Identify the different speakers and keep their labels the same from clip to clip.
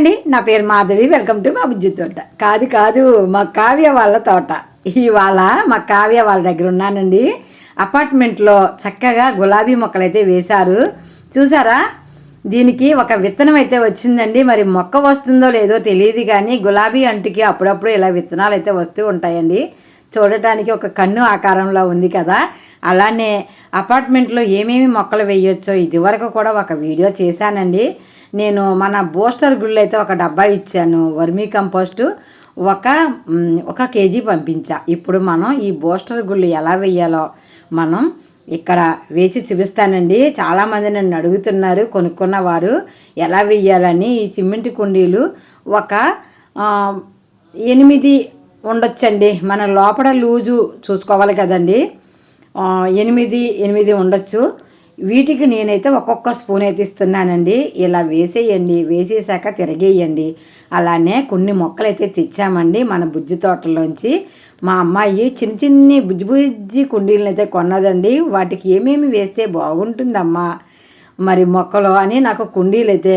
Speaker 1: అండి నా పేరు మాధవి. వెల్కమ్ టు మా బుజ్జి తోట. కాదు కాదు మా కావ్య వాళ్ళ తోట. ఇవాళ మా కావ్య వాళ్ళ దగ్గర ఉన్నానండి. అపార్ట్మెంట్లో చక్కగా గులాబీ మొక్కలు అయితే వేశారు. చూసారా? దీనికి ఒక విత్తనం అయితే వచ్చిందండి. మరి మొక్క వస్తుందో లేదో తెలియదు కానీ గులాబీ అంటుకి అప్పుడప్పుడు ఇలా విత్తనాలు అయితే వస్తూ ఉంటాయండి. చూడటానికి ఒక కన్ను ఆకారంలో ఉంది కదా. అలానే అపార్ట్మెంట్లో ఏమేమి మొక్కలు వేయొచ్చో ఇదివరకు కూడా ఒక వీడియో చేశానండి. నేను మన బూస్టర్ గుళ్ళు అయితే ఒక డబ్బా ఇచ్చాను వర్మీ కంపోస్టు. ఒక ఒక కేజీ పంపించా. ఇప్పుడు మనం ఈ బూస్టర్ గుళ్ళు ఎలా వేయాలో మనం ఇక్కడ వేసి చూపిస్తానండి. చాలామంది నన్ను అడుగుతున్నారు కొనుక్కున్న వారు ఎలా వేయాలని ఈ సిమెంట్ కుండీలు ఒక ఎనిమిది ఉండొచ్చండి. మన లోపల లూజు చూసుకోవాలి కదండి. ఎనిమిది ఎనిమిది ఉండొచ్చు. వీటికి నేనైతే ఒక్కొక్క స్పూన్ అయితే ఇస్తున్నానండి. ఇలా వేసేయండి వేసేసాక తిరగేయండి. అలానే కొన్ని మొక్కలు అయితే తెచ్చామండి మన బుజ్జి తోటలోంచి. మా అమ్మాయి చిన్న చిన్ని బుజ్జి బుజ్జి కుండీలను అయితే కొన్నదండి. వాటికి ఏమేమి వేస్తే బాగుంటుందమ్మా? మరి మొక్కలు అని నాకు కుండీలు అయితే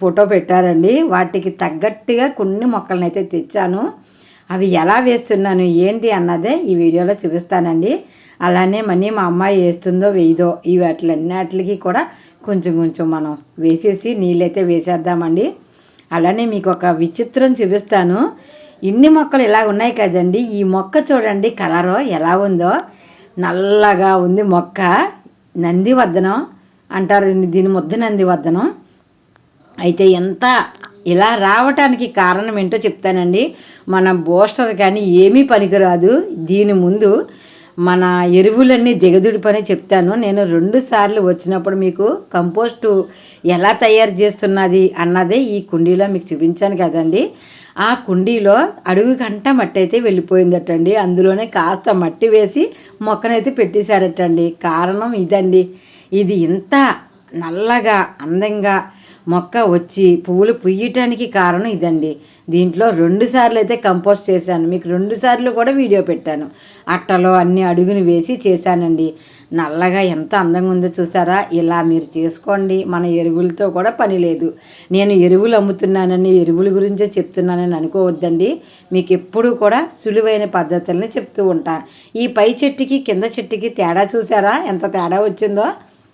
Speaker 1: ఫోటో పెట్టారండి. వాటికి తగ్గట్టుగా కొన్ని మొక్కలను అయితే తెచ్చాను. అవి ఎలా వేస్తున్నాను ఏంటి అన్నదే ఈ వీడియోలో చూపిస్తానండి. అలానే మనీ మా అమ్మాయి వేస్తుందో వేయదో ఇవి వాటిలన్నిటికి కూడా కొంచెం కొంచెం మనం వేసేసి నీళ్ళైతే వేసేద్దామండి. అలానే మీకు ఒక విచిత్రం చూపిస్తాను. ఇన్ని మొక్కలు ఇలా ఉన్నాయి కదండి. ఈ మొక్క చూడండి కలరు ఎలా ఉందో. నల్లగా ఉంది మొక్క. నందివర్ధనం అంటారు దీని ముద్ద నందివర్ధనం అయితే ఎంత ఇలా రావటానికి కారణం ఏంటో చెప్తానండి. మన బూస్టర్ కానీ ఏమీ పనికిరాదు. దీని ముందు మన ఎరువులన్నీ దిగదుడి పని చెప్తాను. నేను రెండు సార్లు వచ్చినప్పుడు మీకు కంపోస్టు ఎలా తయారు చేస్తున్నది అన్నదే ఈ కుండీలో మీకు చూపించాను కదండి. ఆ కుండీలో అడుగు గంట మట్టి అయితే వెళ్ళిపోయిందటండి. అందులోనే కాస్త మట్టి వేసి మొక్కనైతే పెట్టేశారటండి. కారణం ఇదండి. ఇది ఇంత నల్లగా అందంగా మొక్క వచ్చి పువ్వులు పుయ్యటానికి కారణం ఇదండి. దీంట్లో రెండు సార్లు అయితే కంపోస్ట్ చేశాను. మీకు రెండు సార్లు కూడా వీడియో పెట్టాను. అట్టలో అన్ని అడుగుని వేసి చేశానండి. నల్లగా ఎంత అందంగా ఉందో చూసారా? ఇలా మీరు చేసుకోండి. మన ఎరువులతో కూడా పని లేదు. నేను ఎరువులు అమ్ముతున్నానని ఎరువుల గురించే చెప్తున్నానని అనుకోవద్దండి. మీకు ఎప్పుడూ కూడా సులువైన పద్ధతులని చెప్తూ ఉంటాను ఈ పై చెట్టుకి కింద చెట్టుకి తేడా చూసారా? ఎంత తేడా వచ్చిందో?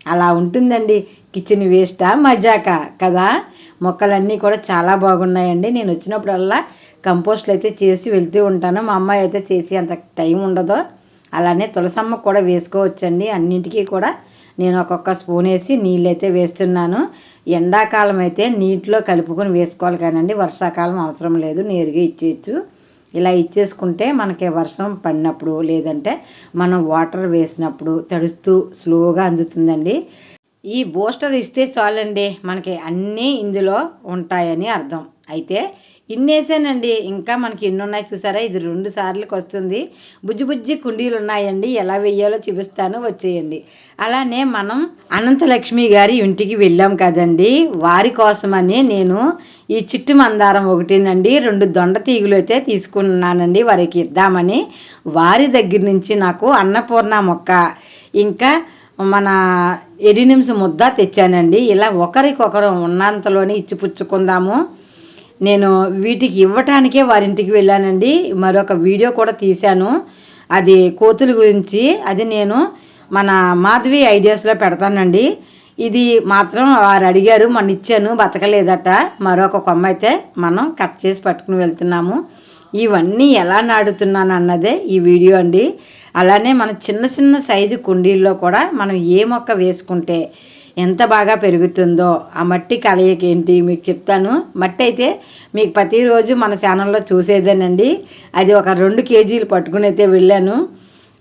Speaker 1: అలా ఉంటుందండి. కిచెన్ వేస్టా? మజాకా? కదా? మొక్కలన్నీ కూడా చాలా బాగున్నాయండి. నేను వచ్చినప్పుడల్లా కంపోస్ట్లు అయితే చేసి వెళ్తూ ఉంటాను. మా అమ్మాయి అయితే చేసి అంత టైం ఉండదు. అలానే తులసమ్మ కూడా వేసుకోవచ్చండి. అన్నింటికీ కూడా నేను ఒక్కొక్క స్పూన్ వేసి నీళ్ళు అయితే వేస్తున్నాను. ఎండాకాలం అయితే నీటిలో కలుపుకొని వేసుకోవాలి కానండి. వర్షాకాలం అవసరం లేదు. నేరుగా ఇచ్చేయచ్చు. ఇలా ఇచ్చేసుకుంటే మనకి వర్షం పడినప్పుడు లేదంటే మనం వాటర్ వేసినప్పుడు తడుస్తూ స్లోగా అందుతుందండి. ఈ బూస్టర్ ఇస్తే చాలండి. మనకి అన్నీ ఇందులో ఉంటాయని అర్థం. అయితే ఇన్నేసానండి. ఇంకా మనకి ఎన్ని ఉన్నాయి చూసారా? ఇది రెండు సార్లకి వస్తుంది. బుజ్జి బుజ్జి కుండీలు ఉన్నాయండి ఎలా వెయ్యాలో చూపిస్తాను. వచ్చేయండి. అలానే మనం అనంతలక్ష్మి గారి ఇంటికి వెళ్ళాం కదండి. వారి కోసమని నేను ఈ చిట్టు మందారం ఒకటినండి. రెండు దొండ తీగులు అయితే తీసుకున్నానండి. వారికి ఇద్దామని వారి దగ్గర నుంచి నాకు అన్నపూర్ణ మొక్క. ఇంకా మన ఎడినిమ్స్ ముద్ద తెచ్చానండి. ఇలా ఒకరికొకరు ఉన్నంతలోనే ఇచ్చిపుచ్చుకుందాము నేను వీటికి ఇవ్వటానికే వారింటికి వెళ్ళానండి. మరొక వీడియో కూడా తీశాను. అది కోతుల గురించి. అది నేను మన మాధవి ఐడియాస్లో పెడతానండి. ఇది మాత్రం వారు అడిగారు మొన్న ఇచ్చాను బతకలేదట. మరొక కొమ్మ అయితే మనం కట్ చేసి పట్టుకుని వెళ్తున్నాము. ఇవన్నీ ఎలా నాడుతున్నాను అన్నదే ఈ వీడియో అండి. అలానే మన చిన్న చిన్న సైజు కుండీల్లో కూడా మనం ఏ మొక్క వేసుకుంటే ఎంత బాగా పెరుగుతుందో ఆ మట్టి కలయిక ఏంటి మీకు చెప్తాను. మట్టి అయితే మీకు ప్రతిరోజు మన ఛానల్లో చూసేదేనండి. అది ఒక రెండు కేజీలు పట్టుకుని అయితే వెళ్ళాను.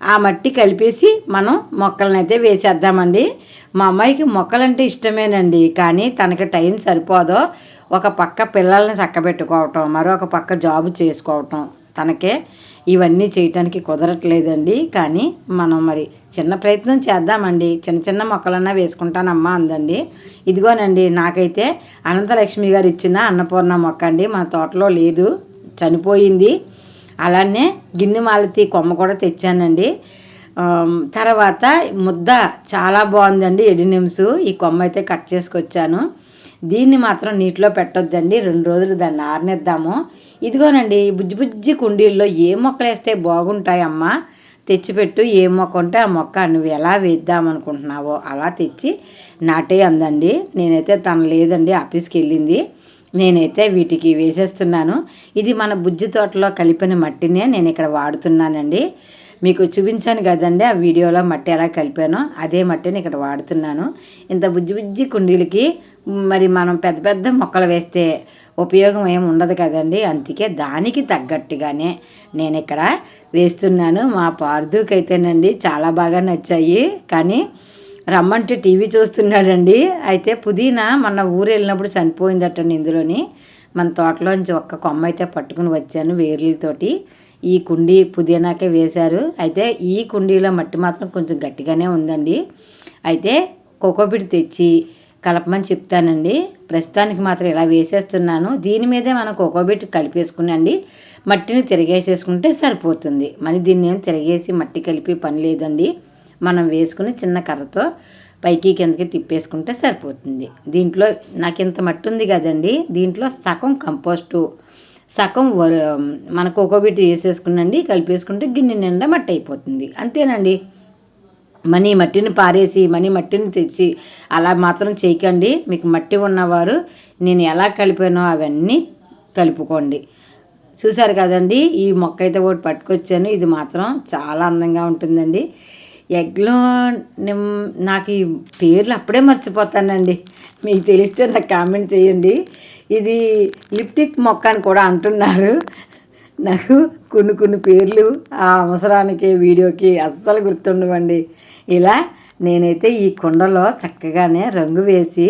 Speaker 1: ఆ మట్టి కలిపేసి మనం మొక్కలను అయితే వేసేద్దామండి. మా అమ్మాయికి మొక్కలంటే ఇష్టమేనండి. కానీ తనకి టైం సరిపోదో. ఒక పక్క పిల్లల్ని చక్కబెట్టుకోవటం మరొక పక్క జాబ్ చేసుకోవటం. తనకే ఇవన్నీ చేయటానికి కుదరట్లేదండి. కానీ మనం మరి చిన్న ప్రయత్నం చేద్దామండి. చిన్న చిన్న మొక్కలన్నా వేసుకుంటానమ్మా అందండి. ఇదిగోనండి నాకైతే అనంతలక్ష్మి గారు ఇచ్చిన అన్నపూర్ణ మొక్క అండి. మా తోటలో లేదు చనిపోయింది. అలానే గిన్నె మాలతి కొమ్మ కూడా తెచ్చానండి. తర్వాత ముద్ద చాలా బాగుందండి ఎడినిమ్స్. ఈ కొమ్మ అయితే కట్ చేసుకొచ్చాను. దీన్ని మాత్రం నీటిలో పెట్టొద్దండి. రెండు రోజులు దాన్ని ఆరనిద్దాము. ఇదిగోనండి బుజ్జి బుజ్జి కుండీల్లో ఏ మొక్కలు వేస్తే బాగుంటాయమ్మా? తెచ్చిపెట్టు ఏ మొక్క ఉంటే ఆ మొక్క నువ్వు ఎలా వేద్దామనుకుంటున్నావో అలా తెచ్చి నాటే అందండి. నేనైతే తను లేదండి ఆఫీస్కి వెళ్ళింది. నేనైతే వీటికి వేసేస్తున్నాను. ఇది మన బుజ్జి తోటలో కలిపిన మట్టినే నేను ఇక్కడ వాడుతున్నానండి. మీకు చూపించాను కదండి ఆ వీడియోలో మట్టి ఎలా కలిపానో అదే మట్టిని ఇక్కడ వాడుతున్నాను. ఇంత బుజ్జి బుజ్జి కుండీలకి మరి మనం పెద్ద పెద్ద మొక్కలు వేస్తే ఉపయోగం ఏమి ఉండదు కదండి. అందుకే దానికి తగ్గట్టుగానే నేను ఇక్కడ వేస్తున్నాను. మా పార్దుకైతేనండి చాలా బాగా నచ్చాయి. కానీ రమ్మంటే టీవీ చూస్తున్నాడండి. అయితే పుదీనా మన ఊరు వెళ్ళినప్పుడు చనిపోయిందటండి ఇందులోని. మన తోటలోంచి ఒక్క కొమ్మ అయితే పట్టుకుని వచ్చాను వేర్లతోటి. ఈ కుండీ పుదీనాకే వేశారు. అయితే ఈ కుండీలో మట్టి మాత్రం కొంచెం గట్టిగానే ఉందండి. అయితే కోకోపిడి తెచ్చి కలపమని చెప్తానండి. ప్రస్తుతానికి మాత్రం ఇలా వేసేస్తున్నాను. దీని మీదే మనం కోకోబెట్టి కలిపేసుకునండి. మట్టిని తిరిగేసేసుకుంటే సరిపోతుంది. మరి దీన్ని ఏం తిరిగేసి మట్టి కలిపి పని లేదండి. మనం వేసుకుని చిన్న కర్రతో పైకి కిందకి తిప్పేసుకుంటే సరిపోతుంది. దీంట్లో నాకు ఇంత మట్టి ఉంది కదండి. దీంట్లో సగం కంపోస్టు సగం మన కోకోబెట్టి వేసేసుకునండి. కలిపేసుకుంటే గిన్నె నిండా మట్టి అయిపోతుంది. అంతేనండి. మనీ మట్టిని పారేసి మనీ మట్టిని తెచ్చి అలా మాత్రం చేయకండి. మీకు మట్టి ఉన్నవారు నేను ఎలా కలిపానో అవన్నీ కలుపుకోండి. చూసారు కదండి ఈ మొక్క అయితే ఒకటి పట్టుకొచ్చాను. ఇది మాత్రం చాలా అందంగా ఉంటుందండి. ఎగ్లో నాకు ఈ పేర్లు అప్పుడే మర్చిపోతానండి. మీకు తెలిస్తే నాకు కామెంట్ చేయండి. ఇది లిప్టిక్ మొక్క అని కూడా అంటున్నారు. నాకు కొన్ని కొన్ని పేర్లు ఆ అవసరానికి వీడియోకి అస్సలు గుర్తుండవండి. ఇలా నేనైతే ఈ కుండలో చక్కగానే రంగు వేసి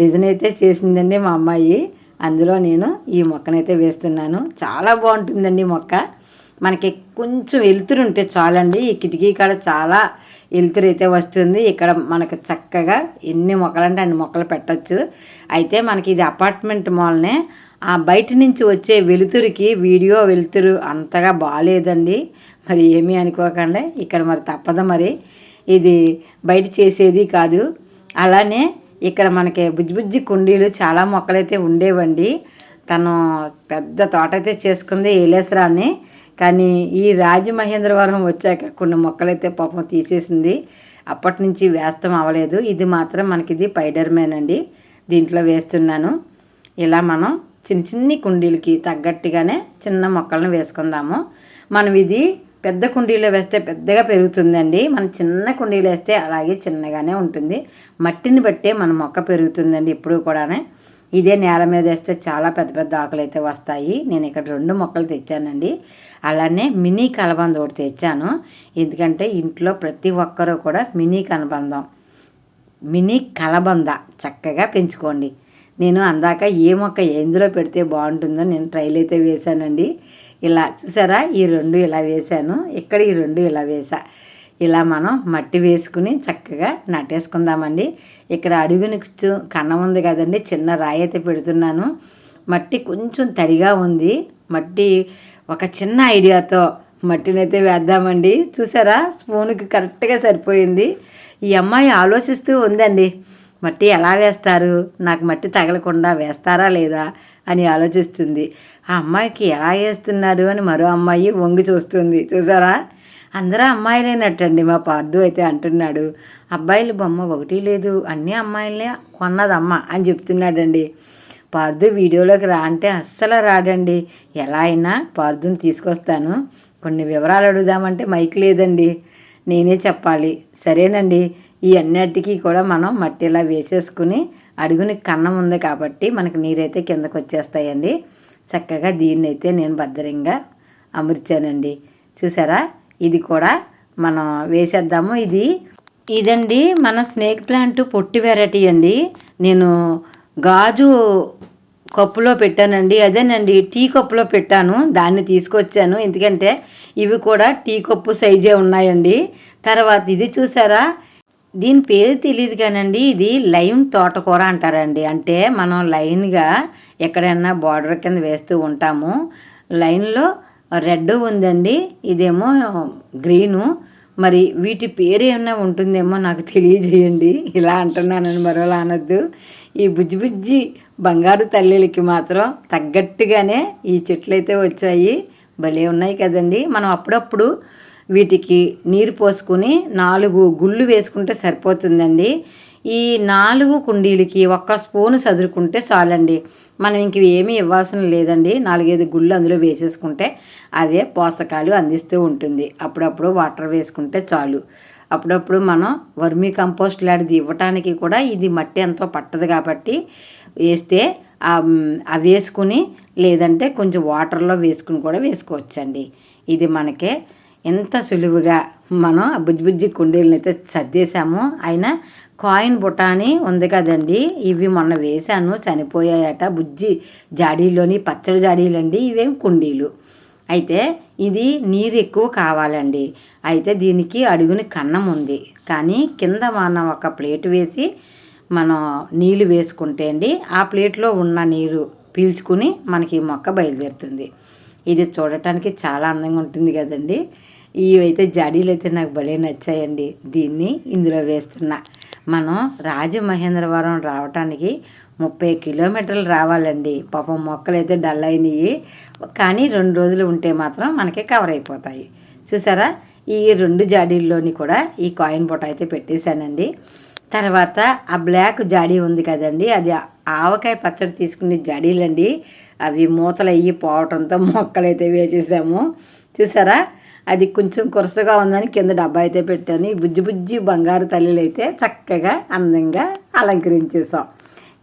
Speaker 1: డిజైన్ అయితే చేసిందండి మా అమ్మాయి. అందులో నేను ఈ మొక్కనైతే వేస్తున్నాను. చాలా బాగుంటుందండి మొక్క. మనకి కొంచెం వెలుతురు ఉంటే చాలండి. ఈ కిటికీ కాడ చాలా వెలుతురు అయితే వస్తుంది. ఇక్కడ మనకు చక్కగా ఎన్ని మొక్కలు అంటే అన్ని మొక్కలు పెట్టచ్చు. అయితే మనకి ఇది అపార్ట్మెంట్ మాల్నే ఆ బయట నుంచి వచ్చే వెలుతురికి వీడియో వెలుతురు అంతగా బాగాలేదండి మరి ఏమీ అనుకోకండి. ఇక్కడ మరి తప్పదు మరి. ఇది బయట చేసేది కాదు. అలానే ఇక్కడ మనకి బుజ్జి బుజ్జి కుండీలు చాలా మొక్కలైతే ఉండేవండి. తను పెద్ద తోట అయితే చేసుకుంది ఏలేసరాన్ని. కానీ ఈ రాజమహేంద్రవరం వచ్చాక కొన్ని మొక్కలైతే పాపం తీసేసింది. అప్పటి నుంచి వేస్తం అవ్వలేదు. ఇది మాత్రం మనకి ఇది పైడర్మేన్ అండి దీంట్లో వేస్తున్నాను. ఇలా మనం చిన్న చిన్ని కుండీలకి తగ్గట్టుగానే చిన్న మొక్కలను వేసుకుందాము. మనం ఇది పెద్ద కుండీలో వేస్తే పెద్దగా పెరుగుతుందండి. మనం చిన్న కుండీలో వేస్తే అలాగే చిన్నగానే ఉంటుంది. మట్టిని బట్టే మన మొక్క పెరుగుతుందండి ఇప్పుడు కూడానే. ఇదే నేల మీద వేస్తే చాలా పెద్ద పెద్ద ఆకులు అయితే వస్తాయి. నేను ఇక్కడ రెండు మొక్కలు తెచ్చానండి. అలానే మినీ కలబంద ఒకటి తెచ్చాను. ఎందుకంటే ఇంట్లో ప్రతి ఒక్కరూ కూడా మినీ కలబందం మినీ కలబంద చక్కగా పెంచుకోండి. నేను అందాక ఏ మొక్క ఎందులో పెడితే బాగుంటుందో నేను ట్రైల్ అయితే వేశానండి. ఇలా చూసారా? ఈ రెండు ఇలా వేసాను ఇక్కడ ఈ రెండు ఇలా వేసా ఇలా మనం మట్టి వేసుకుని చక్కగా నాటేసుకుందామండి. ఇక్కడ అడుగుని కన్నం ఉంది కదండి. చిన్న రాయి అయితే పెడుతున్నాను. మట్టి కొంచెం తడిగా ఉంది. మట్టి ఒక చిన్న ఐడియాతో మట్టినైతే వేద్దామండి. చూసారా? స్పూన్కి కరెక్ట్గా సరిపోయింది. ఈ అమ్మాయి ఆలోచిస్తూ ఉందండి. మట్టి ఎలా వేస్తారు? నాకు మట్టి తగలకుండా వేస్తారా లేదా? అని ఆలోచిస్తుంది. ఆ అమ్మాయికి ఎలా వేస్తున్నారు అని మరో అమ్మాయి వంగి చూస్తుంది. చూసారా? అందరూ అమ్మాయిలేనట్టండి మా పార్థు అయితే అంటున్నాడు. అబ్బాయిల బొమ్మ ఒకటి లేదు అన్ని అమ్మాయిలనే కొన్నదమ్మ అని చెప్తున్నాడండి. పార్థు వీడియోలోకి రా అంటే అస్సలు రాడండి. ఎలా అయినా పార్థుని తీసుకొస్తాను. కొన్ని వివరాలు అడుగుదామంటే మైక్ లేదండి. నేనే చెప్పాలి. సరేనండి. ఈ అన్నిటికీ కూడా మనం మట్టి ఇలా వేసేసుకుని అడుగుని కన్నం ఉంది కాబట్టి మనకు నీరైతే కిందకు వచ్చేస్తాయండి. చక్కగా దీన్ని అయితే నేను భద్రంగా అమర్చానండి. చూసారా? ఇది కూడా మనం వేసేద్దాము. ఇది ఇదండి మన స్నేక్ ప్లాంట్ పొట్టి వెరైటీ అండి. నేను గాజు కప్పులో పెట్టానండి. అదేనండి టీ కప్పులో పెట్టాను. దాన్ని తీసుకొచ్చాను. ఎందుకంటే ఇవి కూడా టీ కప్పు సైజే ఉన్నాయండి. తర్వాత ఇది చూసారా? దీని పేరు తెలియదు కానండి ఇది లైన్ తోటకూర అంటారండి. అంటే మనం లైన్గా ఎక్కడైనా బార్డర్ కింద వేస్తూ ఉంటాము. లైన్లో రెడ్ ఉందండి ఇదేమో గ్రీను. మరి వీటి పేరు ఏమైనా ఉంటుందేమో నాకు తెలియజేయండి. ఇలా అంటున్నానని మరోలా అనొద్దు. ఈ బుజ్జి బుజ్జి బంగారు తల్లిలకి మాత్రం తగ్గట్టుగానే ఈ చెట్లు అయితే వచ్చాయి. భలే ఉన్నాయి కదండి. మనం అప్పుడప్పుడు వీటికి నీరు పోసుకుని నాలుగు గుళ్ళు వేసుకుంటే సరిపోతుందండి. ఈ నాలుగు కుండీలకి ఒక్క స్పూను చదురుకుంటే చాలండి. మనం ఇంక ఏమీ ఇవ్వాల్సిన లేదండి. నాలుగైదు గుళ్ళు అందులో వేసేసుకుంటే అవే పోషకాలు అందిస్తూ ఉంటుంది. అప్పుడప్పుడు వాటర్ వేసుకుంటే చాలు. అప్పుడప్పుడు మనం వర్మీ కంపోస్ట్ లాంటిది ఇవ్వటానికి కూడా ఇది మట్టి ఎంతో పట్టదు కాబట్టి వేస్తే అవి వేసుకుని లేదంటే కొంచెం వాటర్లో వేసుకుని కూడా వేసుకోవచ్చండి. ఇది మనకే ఎంత సులువుగా మనం బుజ్జి బుజ్జి కుండీలను అయితే సర్దేశాము. అయినా కాయిన్ బుటాని ఉంది కదండి. ఇవి మొన్న వేశాను చనిపోయాయట. బుజ్జి జాడీలోని పచ్చడి జాడీలండి ఇవేం కుండీలు. అయితే ఇది నీరు ఎక్కువ కావాలండి. అయితే దీనికి అడుగుని కన్నం ఉంది. కానీ కింద మనం ఒక ప్లేట్ వేసి మనం నీళ్ళు వేసుకుంటే అండి ఆ ప్లేట్లో ఉన్న నీరు పీల్చుకుని మనకి మొక్క బయలుదేరుతుంది. ఇది చూడటానికి చాలా అందంగా ఉంటుంది కదండి. ఇవైతే జాడీలు అయితే నాకు భలే నచ్చాయండి. దీన్ని ఇందులో వేస్తున్నా. మనం రాజమహేంద్రవరం రావటానికి ముప్పై కిలోమీటర్లు రావాలండి. పాపం మొక్కలు అయితే డల్ అయినాయి. కానీ రెండు రోజులు ఉంటే మాత్రం మనకి కవర్ అయిపోతాయి. చూసారా? ఈ రెండు జాడీల్లోని కూడా ఈ కాయిన్ బొట్ట అయితే పెట్టేశానండి. తర్వాత ఆ బ్లాక్ జాడీ ఉంది కదండి. అది ఆవకాయ పచ్చడి తీసుకునే జాడీలండి. అవి మూతలు అయ్యి పోవటంతో మొక్కలైతే వేసేసాము. చూసారా? అది కొంచెం కొరసగా ఉందని కింద డబ్బా అయితే పెట్టాను. ఈ బుజ్జి బుజ్జి బంగారు తల్లిలు అయితే చక్కగా అందంగా అలంకరించేసాం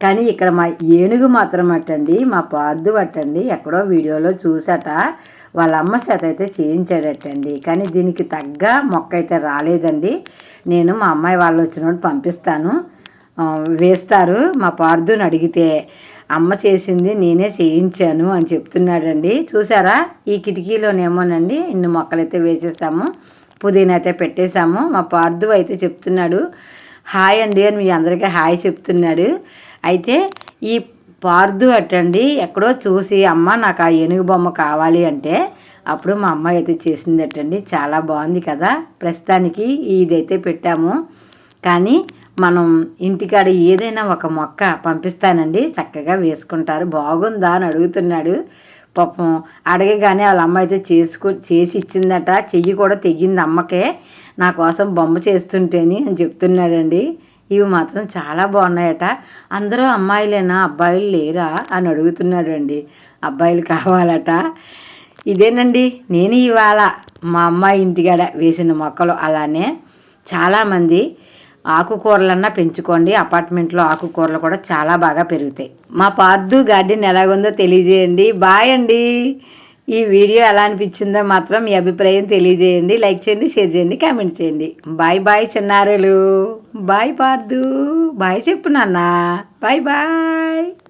Speaker 1: కానీ ఇక్కడ మా ఏనుగు మాత్రం అట్టండి మా పార్దు అట్టండి ఎక్కడో వీడియోలో చూసాట వాళ్ళ అమ్మ చేత అయితే చేయించాడటండి. కానీ దీనికి తగ్గ మొక్క అయితే రాలేదండి. నేను మా అమ్మాయి వాళ్ళు వచ్చినప్పుడు పంపిస్తాను. వేస్తారు. మా పార్దుని అడిగితే అమ్మ చేసింది నేనే చేయించాను అని చెప్తున్నాడండి. చూసారా? ఈ కిటికీలోనేమోనండి ఇన్ని మొక్కలైతే వేసేసాము పుదీనా అయితే పెట్టేశాము. మా పార్థు అయితే చెప్తున్నాడు హాయ్ అండి అని మీ అందరికీ హాయ్ చెప్తున్నాడు. అయితే ఈ పార్దు అట్టండి ఎక్కడో చూసి అమ్మ నాకు ఆ ఏనుగు బొమ్మ కావాలి అంటే అప్పుడు మా అమ్మ అయితే చేసిందటండి. చాలా బాగుంది కదా? ప్రస్తుతానికి ఇదైతే పెట్టాము. కానీ మనం ఇంటికాడ ఏదైనా ఒక మొక్క పంపిస్తానండి చక్కగా వేసుకుంటారు. బాగుందా అని అడుగుతున్నాడు. పాపం అడగగానే వాళ్ళ అమ్మ అయితే చేసుకు చేసి ఇచ్చిందట. చెయ్యి కూడా తెగింది అమ్మకే. నా కోసం బొమ్మ చేస్తుంటేని అని చెప్తున్నాడండి. ఇవి మాత్రం చాలా బాగున్నాయట. అందరూ అమ్మాయిలేనా? అబ్బాయిలు లేరా? అని అడుగుతున్నాడండి. అబ్బాయిలు కావాలట. ఇదేనండి. నేను ఇవాళ మా అమ్మాయి ఇంటికాడ వేసిన మొక్కలు. అలానే చాలామంది ఆకుకూరలన్నా పెంచుకోండి. అపార్ట్మెంట్లో ఆకుకూరలు కూడా చాలా బాగా పెరుగుతాయి. మా పార్దు గార్డెన్ ఎలాగుందో తెలియజేయండి. బాయ్ అండి. ఈ వీడియో ఎలా అనిపించిందో మాత్రం మీ అభిప్రాయం తెలియజేయండి. లైక్ చేయండి షేర్ చేయండి కామెంట్ చేయండి. బాయ్ బాయ్ చిన్నారులు. బాయ్ పార్దు. బాయ్ చెప్పు నాన్న. Bye bye.